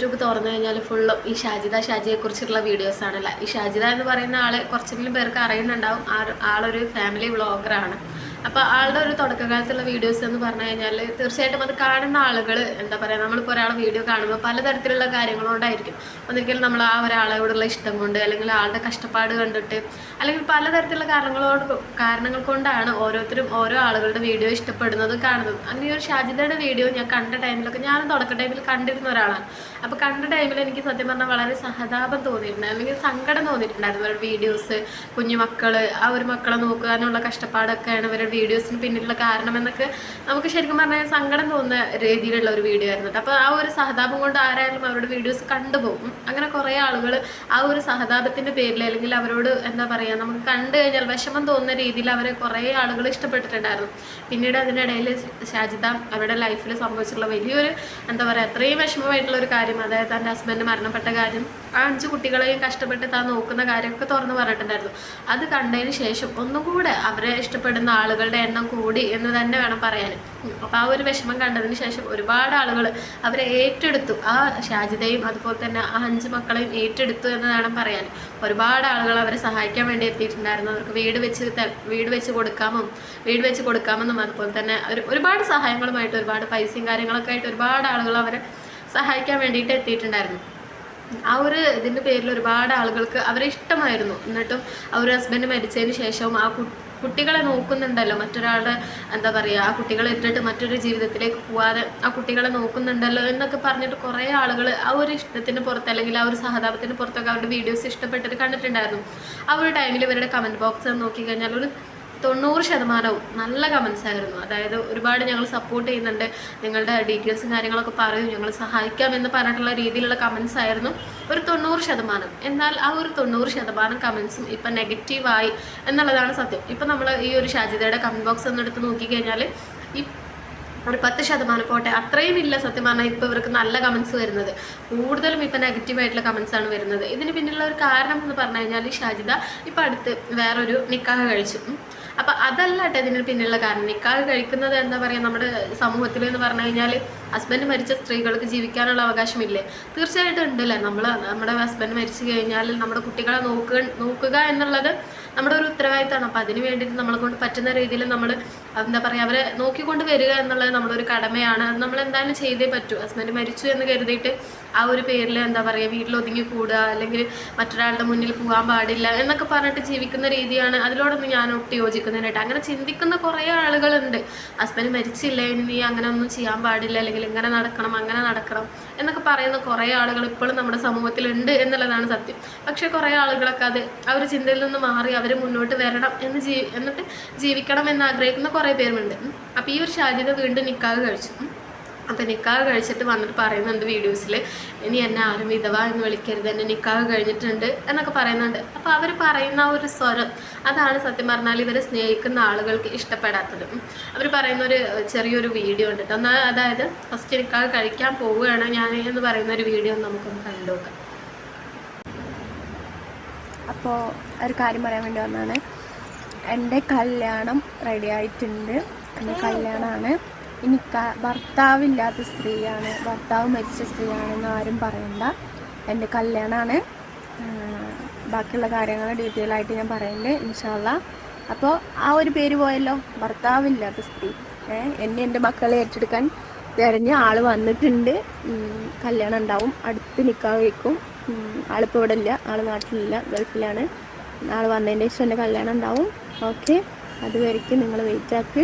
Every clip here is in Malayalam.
യൂട്യൂബ് തുറന്നു കഴിഞ്ഞാൽ ഫുള്ളും ഈ ഷാജിദ ഷാജിയെക്കുറിച്ചുള്ള വീഡിയോസ് ആണല്ലോ ഈ ഷാജിദ എന്ന് പറയുന്ന ആളെ കുറച്ചെങ്കിലും പേർക്ക് അറിയുന്നുണ്ടാവും. ആളൊരു ഫാമിലി വ്ളോഗറാണ് അപ്പോൾ ആളുടെ ഒരു തുടക്കകാലത്തുള്ള വീഡിയോസ് എന്ന് പറഞ്ഞു കഴിഞ്ഞാൽ തീർച്ചയായിട്ടും അത് കാണുന്ന ആളുകൾ എന്താ പറയുക നമ്മളിപ്പോൾ ഒരാളെ വീഡിയോ കാണുമ്പോൾ പലതരത്തിലുള്ള കാര്യങ്ങളുകൊണ്ടായിരിക്കും ഒന്നിക്കലും നമ്മൾ ആ ഒരാളോടുള്ള ഇഷ്ടം കൊണ്ട് അല്ലെങ്കിൽ ആളുടെ കഷ്ടപ്പാട് കണ്ടിട്ട് അല്ലെങ്കിൽ പലതരത്തിലുള്ള കാരണങ്ങളോട് കാരണങ്ങൾ കൊണ്ടാണ് ഓരോരുത്തരും ഓരോ ആളുകളുടെ വീഡിയോ ഇഷ്ടപ്പെടുന്നത് കാണുന്നത്. അങ്ങനെ ഒരു ഷാജിദയുടെ വീഡിയോ ഞാൻ കണ്ട ടൈമിലൊക്കെ ഞാനും തുടക്ക ടൈമിൽ കണ്ടിരുന്ന ഒരാളാണ്. അപ്പോൾ കണ്ട ടൈമിൽ എനിക്ക് സത്യം പറഞ്ഞാൽ വളരെ സഹതാപം തോന്നിയിട്ടുണ്ട്. അല്ലെങ്കിൽ സങ്കടം തോന്നിയിട്ടുണ്ടായിരുന്നു അവരുടെ വീഡിയോസ് കുഞ്ഞു മക്കൾ ആ ഒരു മക്കളെ നോക്കാനുള്ള കഷ്ടപ്പാടൊക്കെയാണ് ഇവരുടെ വീഡിയോസിന് പിന്നിലുള്ള കാരണം എന്നൊക്കെ നമുക്ക് ശരിക്കും പറഞ്ഞാൽ സങ്കടം തോന്നുന്ന രീതിയിലുള്ള ഒരു വീഡിയോ ആയിരുന്നു. അപ്പോൾ ആ ഒരു സഹതാപം കൊണ്ട് ആരായാലും അവരുടെ വീഡിയോസ് കണ്ടുപോകും അങ്ങനെ കുറേ ആളുകൾ ആ ഒരു സഹതാപത്തിന്റെ പേരിൽ അല്ലെങ്കിൽ അവരോട് എന്താ പറയുക നമുക്ക് കണ്ടു കഴിഞ്ഞാൽ വിഷമം തോന്നുന്ന രീതിയിൽ അവരെ കുറേ ആളുകൾ ഇഷ്ടപ്പെട്ടിട്ടുണ്ടായിരുന്നു. പിന്നീട് അതിനിടയിൽ ഷാജിത അവരുടെ ലൈഫിൽ സംഭവിച്ചിട്ടുള്ള വലിയൊരു എന്താ പറയുക അത്രയും വിഷമമായിട്ടുള്ള ഒരു കാര്യം അതായത് തന്റെ ഹസ്ബൻഡ് മരണപ്പെട്ട കാര്യം ആ അഞ്ച് കുട്ടികളെയും കഷ്ടപ്പെട്ട് താൻ നോക്കുന്ന കാര്യമൊക്കെ തുറന്നു പറഞ്ഞിട്ടുണ്ടായിരുന്നു. അത് കണ്ടതിന് ശേഷം ഒന്നും കൂടെ അവരെ ഇഷ്ടപ്പെടുന്ന ആളുകളുടെ എണ്ണം കൂടി എന്ന് തന്നെ വേണം പറയാൻ. അപ്പോൾ ആ ഒരു വിഷമം കണ്ടതിന് ശേഷം ഒരുപാട് ആളുകൾ അവരെ ഏറ്റെടുത്തു. ആ ഷാജിതയും അതുപോലെ തന്നെ ആ അഞ്ച് മക്കളെയും ഏറ്റെടുത്തു എന്ന് വേണം പറയാൻ. ഒരുപാട് ആളുകൾ അവരെ സഹായിക്കാൻ വേണ്ടി എത്തിയിട്ടുണ്ടായിരുന്നു. അവർക്ക് വീട് വെച്ച് വീട് വെച്ച് കൊടുക്കാമെന്നും വീട് വെച്ച് കൊടുക്കാമെന്നും അതുപോലെ തന്നെ ഒരു ഒരുപാട് സഹായങ്ങളുമായിട്ട് ഒരുപാട് പൈസയും കാര്യങ്ങളൊക്കെ ആയിട്ട് ഒരുപാട് ആളുകൾ അവരെ സഹായിക്കാൻ വേണ്ടിയിട്ട് എത്തിയിട്ടുണ്ടായിരുന്നു. ആ ഒരു ഇതിന്റെ പേരിൽ ഒരുപാട് ആളുകൾക്ക് അവരെ ഇഷ്ടമായിരുന്നു. എന്നിട്ടും ആ ഹസ്ബൻഡ് മരിച്ചതിന് ശേഷവും ആ കുട്ടികളെ നോക്കുന്നുണ്ടല്ലോ മറ്റൊരാളുടെ എന്താ പറയുക ആ കുട്ടികളെ ഇട്ടിട്ട് മറ്റൊരു ജീവിതത്തിലേക്ക് പോവാതെ ആ കുട്ടികളെ നോക്കുന്നുണ്ടല്ലോ എന്നൊക്കെ പറഞ്ഞിട്ട് കുറേ ആളുകൾ ആ ഒരു ഇഷ്ടത്തിന് പുറത്ത് അല്ലെങ്കിൽ ആ ഒരു സഹതാപത്തിന് പുറത്തൊക്കെ അവരുടെ വീഡിയോസ് ഇഷ്ടപ്പെട്ടിട്ട് കണ്ടിട്ടുണ്ടായിരുന്നു. ആ ഒരു ടൈമിൽ ഇവരുടെ കമന്റ് ബോക്സ് നോക്കിക്കഴിഞ്ഞാൽ ഒരു തൊണ്ണൂറ് ശതമാനവും നല്ല കമൻസ് ആയിരുന്നു. അതായത് ഒരുപാട് ഞങ്ങൾ സപ്പോർട്ട് ചെയ്യുന്നുണ്ട്. നിങ്ങളുടെ ഡീറ്റെയിൽസും കാര്യങ്ങളൊക്കെ പറയും. ഞങ്ങൾ സഹായിക്കാം എന്ന് പറഞ്ഞിട്ടുള്ള രീതിയിലുള്ള കമൻസ് ആയിരുന്നു. ഒരു തൊണ്ണൂറ് ശതമാനം. എന്നാൽ ആ ഒരു തൊണ്ണൂറ് ശതമാനം കമൻസും ഇപ്പം നെഗറ്റീവായി എന്നുള്ളതാണ് സത്യം. ഇപ്പം നമ്മൾ ഈ ഒരു ഷാജിതയുടെ കമന്റ് ബോക്സ് ഒന്നെടുത്ത് നോക്കിക്കഴിഞ്ഞാൽ ഈ ഒരു പത്ത് ശതമാനം പോട്ടെ അത്രയും ഇല്ല സത്യം പറഞ്ഞാൽ ഇപ്പോൾ ഇവർക്ക് നല്ല കമൻസ് വരുന്നത്. കൂടുതലും ഇപ്പം നെഗറ്റീവായിട്ടുള്ള കമൻസ് ആണ് വരുന്നത്. ഇതിന് പിന്നിലുള്ള ഒരു കാരണം എന്ന് പറഞ്ഞു കഴിഞ്ഞാൽ ഈ ഷാജിദ ഇപ്പം അടുത്ത് വേറൊരു നിക്കാഹ് കഴിച്ചു. അപ്പം അതല്ല കേട്ടോ ഇതിന് പിന്നിലുള്ള കാരണം. നിക്കാഹ് കഴിക്കുന്നത് എന്താ പറയുക നമ്മുടെ സമൂഹത്തിൽ എന്ന് പറഞ്ഞു കഴിഞ്ഞാൽ ഹസ്ബൻഡ് മരിച്ച സ്ത്രീകൾക്ക് ജീവിക്കാനുള്ള അവകാശമില്ലേ? തീർച്ചയായിട്ടും ഉണ്ടല്ലേ? നമ്മൾ നമ്മുടെ ഹസ്ബൻഡ് മരിച്ചു കഴിഞ്ഞാൽ നമ്മുടെ കുട്ടികളെ നോക്കുക നോക്കുക എന്നുള്ളത് നമ്മുടെ ഒരു ഉത്തരവാദിത്തമാണ്. അപ്പോൾ അതിന് വേണ്ടിയിട്ട് നമ്മളെ കൊണ്ട് പറ്റുന്ന രീതിയിൽ നമ്മൾ എന്താ പറയുക അവരെ നോക്കിക്കൊണ്ട് വരിക എന്നുള്ളത് നമ്മുടെ ഒരു കടമയാണ്. അത് നമ്മൾ എന്തായാലും ചെയ്തേ പറ്റൂ. ഹസ്ബൻഡ് മരിച്ചു എന്ന് കരുതിയിട്ട് ആ ഒരു പേരിൽ എന്താ പറയുക വീട്ടിൽ ഒതുങ്ങി കൂടുക അല്ലെങ്കിൽ മറ്റൊരാളുടെ മുന്നിൽ പോകാൻ പാടില്ല എന്നൊക്കെ പറഞ്ഞിട്ട് ജീവിക്കുന്ന രീതിയാണ് അതിലോടൊന്നും ഞാൻ ഒട്ടി യോജിക്കുന്നതിനായിട്ട്. അങ്ങനെ ചിന്തിക്കുന്ന കുറേ ആളുകളുണ്ട്. ഹസ്ബൻഡ് മരിച്ചില്ല ഇനി നീ അങ്ങനെ ഒന്നും ചെയ്യാൻ പാടില്ല അല്ലെങ്കിൽ ഇങ്ങനെ നടക്കണം അങ്ങനെ നടക്കണം എന്നൊക്കെ പറയുന്ന കുറേ ആളുകൾ ഇപ്പോഴും നമ്മുടെ സമൂഹത്തിലുണ്ട് എന്നുള്ളതാണ് സത്യം. പക്ഷേ കുറേ ആളുകളൊക്കെ അത് ആ ഒരു ചിന്തയിൽ നിന്ന് മാറി അവർ മുന്നോട്ട് വരണം എന്ന് ജീ എന്നിട്ട് ജീവിക്കണം എന്ന് ആഗ്രഹിക്കുന്ന കുറേ പേരുണ്ട് അപ്പോൾ ഈ ഒരു ഷാജിത വീണ്ടും നിക്കാഹ് കഴിച്ചു. അപ്പോൾ അപ്പം നിക്കാഹ് കഴിച്ചിട്ട് വന്നിട്ട് പറയുന്നുണ്ട് വീഡിയോസിൽ ഇനി എന്നെ ആരും വിധവ എന്ന് വിളിക്കരുത് എന്നെ നിക്കാഹ് കഴിഞ്ഞിട്ടുണ്ട് എന്നൊക്കെ പറയുന്നുണ്ട്. അപ്പോൾ അവർ പറയുന്ന ഒരു സ്വരം അതാണ് സത്യം പറഞ്ഞാൽ ഇവരെ സ്നേഹിക്കുന്ന ആളുകൾക്ക് ഇഷ്ടപ്പെടാത്തത്. അവർ പറയുന്ന ഒരു ചെറിയൊരു വീഡിയോ ഉണ്ട് എന്നാൽ അതായത് ഫസ്റ്റ് നിക്കാഹ് കഴിക്കാൻ പോവുകയാണ് ഞാൻ എന്ന് പറയുന്ന ഒരു വീഡിയോ നമുക്കൊന്ന് കണ്ടു നോക്കാം. അപ്പോൾ ഒരു കാര്യം പറയാൻ വേണ്ടി വന്നതാണ്. എന്റെ കല്യാണം റെഡി ആയിട്ടുണ്ട്. എന്റെ കല്യാണമാണ് ഇനി ഭർത്താവില്ലാത്ത സ്ത്രീയാണ്. ഭർത്താവ് മരിച്ച സ്ത്രീയാണെന്ന് ആരും പറയണ്ട. എന്റെ കല്യാണമാണ് ബാക്കിയുള്ള കാര്യങ്ങൾ ഡീറ്റെയിൽ ആയിട്ട് ഞാൻ പറയുന്നുണ്ട് ഇൻഷാല്ല അപ്പോൾ ആ ഒരു പേര് പോയല്ലോ ഭർത്താവില്ലാത്ത സ്ത്രീ. എന്നെ എന്റെ മക്കളെ ഏറ്റെടുക്കാൻ തിരഞ്ഞ ആൾ വന്നിട്ടുണ്ട്. കല്യാണം ഉണ്ടാവും. അടുത്ത് നിൽക്കാൻ വയ്ക്കും ആളിപ്പോൾ ഇവിടെ ഇല്ല ആൾ നാട്ടിലില്ല ഗൾഫിലാണ്. ആൾ വന്നതിന്റെ ശേഷം എന്റെ കല്യാണം ഉണ്ടാവും. ഓക്കെ അതുവരയ്ക്കും നിങ്ങൾ വെയിറ്റ് ആക്ക്.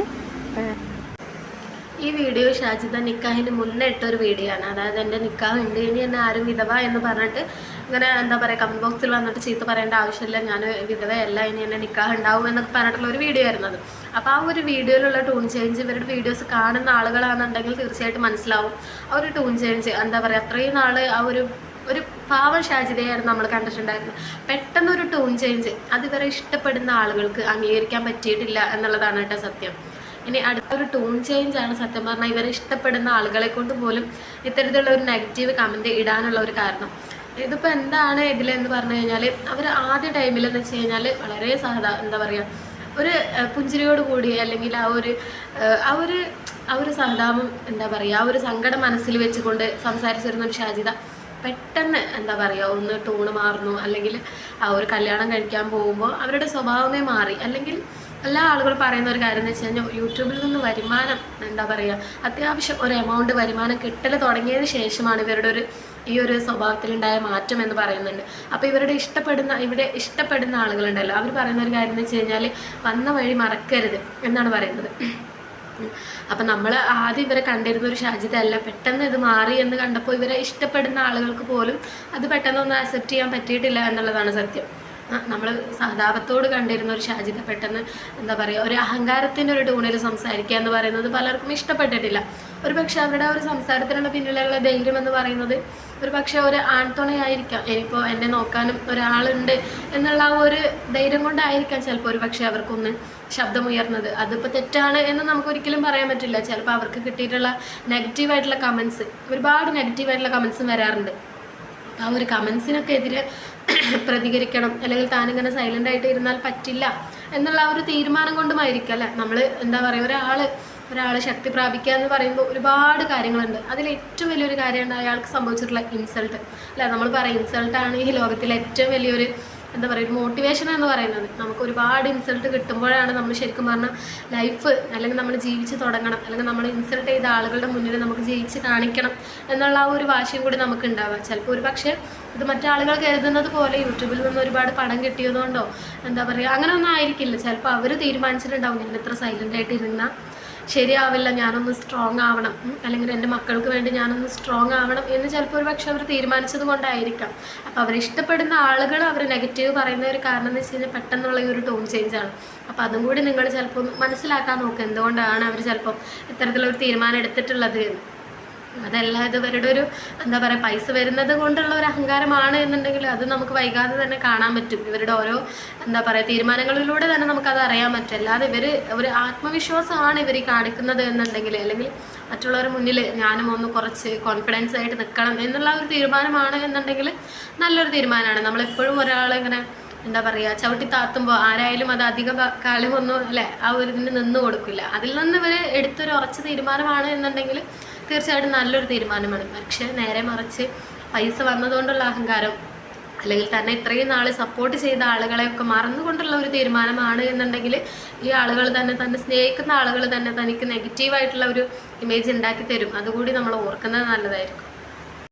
ഈ വീഡിയോ ഷാജിദ നിക്കാഹിന് മുന്നേ ഇട്ട ഒരു വീഡിയോ ആണ്. അതായത് എന്റെ നിക്കാഹ് ഉണ്ട്. ഇനി എന്നെ ആരും വിധവ എന്ന് പറഞ്ഞിട്ട് ഇങ്ങനെ എന്താ പറയുക കമന്റ് ബോക്സിൽ വന്നിട്ട് ചീത്ത പറയേണ്ട ആവശ്യമില്ല. ഞാൻ വിധവയല്ല. ഇനി എന്നെ നിക്കാഹ് ഉണ്ടാവും എന്നൊക്കെ പറഞ്ഞിട്ടുള്ള ഒരു വീഡിയോ ആയിരുന്നത് അപ്പോൾ ആ ഒരു വീഡിയോയിലുള്ള ടൂൺ ചേഞ്ച് ഇവരുടെ വീഡിയോസ് കാണുന്ന ആളുകളാണെന്നുണ്ടെങ്കിൽ തീർച്ചയായിട്ടും മനസ്സിലാവും. ആ ഒരു ടൂൺ ചേഞ്ച് എന്താ പറയുക അത്രയും നാൾ ആ ഒരു ഒരു പാവം ഷാജിതയായിരുന്നു നമ്മൾ കണ്ടിട്ടുണ്ടായിരുന്നത്. പെട്ടെന്ന് ഒരു ടൂൺ ചേഞ്ച് അതിവരെ ഇഷ്ടപ്പെടുന്ന ആളുകൾക്ക് അംഗീകരിക്കാൻ പറ്റിയിട്ടില്ല എന്നുള്ളതാണ് കേട്ടോ സത്യം. ഇനി അടുത്തൊരു ടൂൺ ചേഞ്ച് ആണ് സത്യം പറഞ്ഞാൽ ഇവരെ ഇഷ്ടപ്പെടുന്ന ആളുകളെ കൊണ്ട് പോലും ഇത്തരത്തിലുള്ള ഒരു നെഗറ്റീവ് കമന്റ് ഇടാനുള്ള ഒരു കാരണം. ഇതിപ്പോൾ എന്താണ് ഇതിലെന്ന് പറഞ്ഞു കഴിഞ്ഞാൽ അവർ ആദ്യ ടൈമിൽ എന്ന് വെച്ച് കഴിഞ്ഞാൽ വളരെ സാധാ എന്താ പറയുക ഒരു പുഞ്ചിരിയോട് കൂടി അല്ലെങ്കിൽ ആ ഒരു ആ ഒരു ആ ഒരു സഹതാപം എന്താ പറയുക ആ ഒരു സങ്കടം മനസ്സിൽ വെച്ചുകൊണ്ട് സംസാരിച്ചിരുന്ന ഷാജിത പെട്ടെന്ന് എന്താ പറയുക ഒന്ന് ടൂണ് മാറുന്നു. അല്ലെങ്കിൽ ആ ഒരു കല്യാണം കഴിക്കാൻ പോകുമ്പോൾ അവരുടെ സ്വഭാവമേ മാറി. അല്ലെങ്കിൽ എല്ലാ ആളുകളും പറയുന്ന ഒരു കാര്യം എന്ന് വെച്ച് കഴിഞ്ഞാൽ യൂട്യൂബിൽ നിന്ന് വരുമാനം എന്താ പറയുക അത്യാവശ്യം ഒരു എമൗണ്ട് വരുമാനം കിട്ടൽ തുടങ്ങിയതിന് ശേഷമാണ് ഇവരുടെ ഒരു ഈ ഒരു സ്വഭാവത്തിലുണ്ടായ മാറ്റം എന്ന് പറയുന്നുണ്ട്. അപ്പോൾ ഇവരുടെ ഇഷ്ടപ്പെടുന്ന ഇവിടെ ഇഷ്ടപ്പെടുന്ന ആളുകളുണ്ടല്ലോ. അവർ പറയുന്ന ഒരു കാര്യം എന്ന് വെച്ച് കഴിഞ്ഞാൽ വന്ന വഴി മറക്കരുത് എന്നാണ് പറയുന്നത്. അപ്പം നമ്മൾ ആദ്യം ഇവരെ കണ്ടിരുന്ന ഒരു ഷാജിദല്ല. പെട്ടെന്ന് ഇത് മാറി എന്ന് കണ്ടപ്പോൾ ഇവരെ ഇഷ്ടപ്പെടുന്ന ആളുകൾക്ക് പോലും അത് പെട്ടെന്നൊന്നും അക്സെപ്റ്റ് ചെയ്യാൻ പറ്റിയിട്ടില്ല എന്നുള്ളതാണ് സത്യം. നമ്മൾ സഹതാപത്തോട് കണ്ടിരുന്ന ഒരു ഷാജിദ പെട്ടെന്ന് എന്താ പറയുക ഒരു അഹങ്കാരത്തിന്റെ ഒരു ടൂണിൽ സംസാരിക്കുക എന്ന് പറയുന്നത് പലർക്കും ഇഷ്ടപ്പെട്ടിട്ടില്ല. ഒരു പക്ഷേ അവരുടെ ഒരു സംസാരത്തിനുള്ള പിന്നിലുള്ള ധൈര്യം എന്ന് പറയുന്നത് ഒരു പക്ഷേ ഒരു ആൺതുണയായിരിക്കാം. ഇനിയിപ്പോൾ എന്നെ നോക്കാനും ഒരാളുണ്ട് എന്നുള്ള ഒരു ധൈര്യം കൊണ്ടായിരിക്കാം ചിലപ്പോൾ ഒരു പക്ഷേ അവർക്കൊന്ന് ശബ്ദമുയർന്നത്. അതിപ്പോൾ തെറ്റാണ് എന്ന് നമുക്ക് ഒരിക്കലും പറയാൻ പറ്റില്ല. ചിലപ്പോൾ അവർക്ക് കിട്ടിയിട്ടുള്ള നെഗറ്റീവായിട്ടുള്ള കമൻസ് ഒരുപാട് നെഗറ്റീവായിട്ടുള്ള കമൻസും വരാറുണ്ട്. ആ ഒരു കമൻസിനൊക്കെ എതിരെ പ്രതികരിക്കണം അല്ലെങ്കിൽ താനിങ്ങനെ സൈലന്റ് ആയിട്ട് ഇരുന്നാൽ പറ്റില്ല എന്നുള്ള ആ ഒരു തീരുമാനം കൊണ്ടുമായിരിക്കും അല്ലേ? നമ്മൾ എന്താ പറയുക ഒരാൾ ഒരാൾ ശക്തി പ്രാപിക്കുക എന്ന് പറയുമ്പോൾ ഒരുപാട് കാര്യങ്ങളുണ്ട്. അതിൽ ഏറ്റവും വലിയൊരു കാര്യമാണ് അയാൾക്ക് സംഭവിച്ചിട്ടുള്ള ഇൻസൾട്ട് അല്ല? നമ്മൾ പറയും ഇൻസൾട്ടാണ് ഈ ലോകത്തിലെ ഏറ്റവും വലിയൊരു എന്താ പറയുക ഒരു മോട്ടിവേഷൻ എന്ന് പറയുന്നത്. നമുക്ക് ഒരുപാട് ഇൻസൾട്ട് കിട്ടുമ്പോഴാണ് നമ്മൾ ശരിക്കും പറഞ്ഞാൽ ലൈഫ് അല്ലെങ്കിൽ നമ്മൾ ജീവിച്ച് തുടങ്ങണം അല്ലെങ്കിൽ നമ്മൾ ഇൻസൾട്ട് ചെയ്ത ആളുകളുടെ മുന്നിൽ നമുക്ക് ജയിച്ച് കാണിക്കണം എന്നുള്ള ആ ഒരു വാശിയും കൂടി നമുക്ക് ഉണ്ടാവാം ചിലപ്പോൾ ഒരു പക്ഷേ ഇത് മറ്റാളുകൾ കരുതുന്നത് പോലെ യൂട്യൂബിൽ നിന്ന് ഒരുപാട് പണം കിട്ടിയതുകൊണ്ടോ എന്താ പറയുക അങ്ങനെ ഒന്നും ആയിരിക്കില്ല. ചിലപ്പോൾ അവർ തീരുമാനിച്ചിട്ടുണ്ടാവും ഞാൻ ഇത്ര സൈലന്റ് ആയിട്ട് ഇരുന്നാൽ ശരിയാവില്ല ഞാനൊന്ന് സ്ട്രോങ് ആവണം. അല്ലെങ്കിൽ എന്റെ മക്കൾക്ക് വേണ്ടി ഞാനൊന്ന് സ്ട്രോങ് ആവണം എന്ന് ചിലപ്പോൾ ഒരു പക്ഷേ അവർ തീരുമാനിച്ചത് കൊണ്ടായിരിക്കാം. അപ്പോൾ അവർ ഇഷ്ടപ്പെടുന്ന ആളുകൾ അവർ നെഗറ്റീവ് പറയുന്ന ഒരു കാരണം എന്ന് വെച്ച് കഴിഞ്ഞാൽ പെട്ടെന്നുള്ള ഒരു ടോൺ ചേഞ്ചാണ് അപ്പോൾ അതും കൂടി നിങ്ങൾ ചിലപ്പോൾ മനസ്സിലാക്കാൻ നോക്കുക എന്തുകൊണ്ടാണ് അവർ ചിലപ്പോൾ ഇത്തരത്തിലൊരു തീരുമാനം എടുത്തിട്ടുള്ളത് എന്ന്. അതല്ല ഇത് ഇവരുടെ ഒരു എന്താ പറയുക പൈസ വരുന്നത് കൊണ്ടുള്ള ഒരു അഹങ്കാരമാണ് എന്നുണ്ടെങ്കിൽ അത് നമുക്ക് വൈകാതെ തന്നെ കാണാൻ പറ്റും. ഇവരുടെ ഓരോ എന്താ പറയുക തീരുമാനങ്ങളിലൂടെ തന്നെ നമുക്കത് അറിയാൻ പറ്റും. അല്ലാതെ ഇവർ ഒരു ആത്മവിശ്വാസമാണ് ഇവർ കാണിക്കുന്നത് എന്നുണ്ടെങ്കിൽ അല്ലെങ്കിൽ മറ്റുള്ളവരുടെ മുന്നിൽ ഞാനും ഒന്ന് കുറച്ച് കോൺഫിഡൻസ് ആയിട്ട് നിൽക്കണം എന്നുള്ള ഒരു തീരുമാനമാണ് എന്നുണ്ടെങ്കിൽ നല്ലൊരു തീരുമാനമാണ്. നമ്മളെപ്പോഴും ഒരാളിങ്ങനെ എന്താ പറയുക ചവിട്ടി താത്തുമ്പോൾ ആരായാലും അത് അധിക കാലമൊന്നും അല്ലേ ആ ഒരു ഇതിന് നിന്ന് കൊടുക്കില്ല. അതിൽ നിന്ന് ഇവർ എടുത്തൊരു ഉറച്ച തീരുമാനമാണ് എന്നുണ്ടെങ്കിൽ തീർച്ചയായിട്ടും നല്ലൊരു തീരുമാനമാണ്. പക്ഷേ നേരെ മറിച്ച് പൈസ വന്നതുകൊണ്ടുള്ള അഹങ്കാരം അല്ലെങ്കിൽ തന്നെ ഇത്രയും നാൾ സപ്പോർട്ട് ചെയ്ത ആളുകളെയൊക്കെ മറന്നുകൊണ്ടുള്ള ഒരു തീരുമാനമാണ് എന്നുണ്ടെങ്കിൽ ഈ ആളുകൾ തന്നെ തന്നെ സ്നേഹിക്കുന്ന ആളുകൾ തന്നെ തനിക്ക് നെഗറ്റീവായിട്ടുള്ള ഒരു ഇമേജ് ഉണ്ടാക്കി തരും. അതുകൂടി നമ്മൾ ഓർക്കുന്നത് നല്ലതായിരിക്കും.